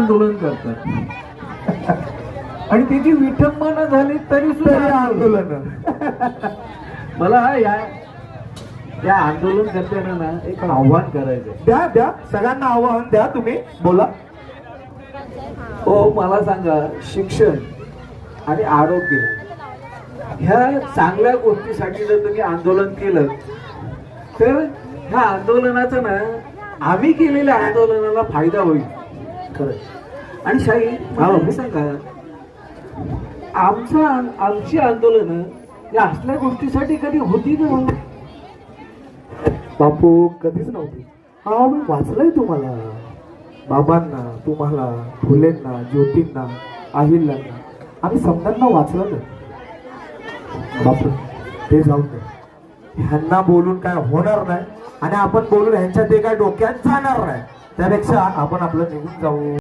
आंदोलन करतात. आणि त्याची विठंबना झाली तरी सुद्धा आंदोलन. मला या या आंदोलन करताना ना एक आव्हान करायचं द्या द्या सगळ्यांना आव्हान द्या तुम्ही. बोला. हो मला सांगा शिक्षण आणि आरोग्य ह्या चांगल्या गोष्टीसाठी जर तुम्ही आंदोलन केलं तर ह्या आंदोलनाचा ना आम्ही केलेल्या आंदोलनाला फायदा होईल. खरं आणि शाही मला मी सांगा आमचा आमची आंदोलन या असल्या गोष्टीसाठी कधी होती ना बापू कधीच नव्हती. हा मी वाचलंय तुम्हाला. बाबांना तुम्हाला फुलेंना ज्योतींना अहिल्याना आम्ही समजांना वाचलं बापू ते जाऊ दे. ह्यांना बोलून काय होणार नाही आणि आपण बोलून ह्यांच्या ते काय डोक्यात जाणार नाही. त्यापेक्षा आपण आपलं निघून जाऊ.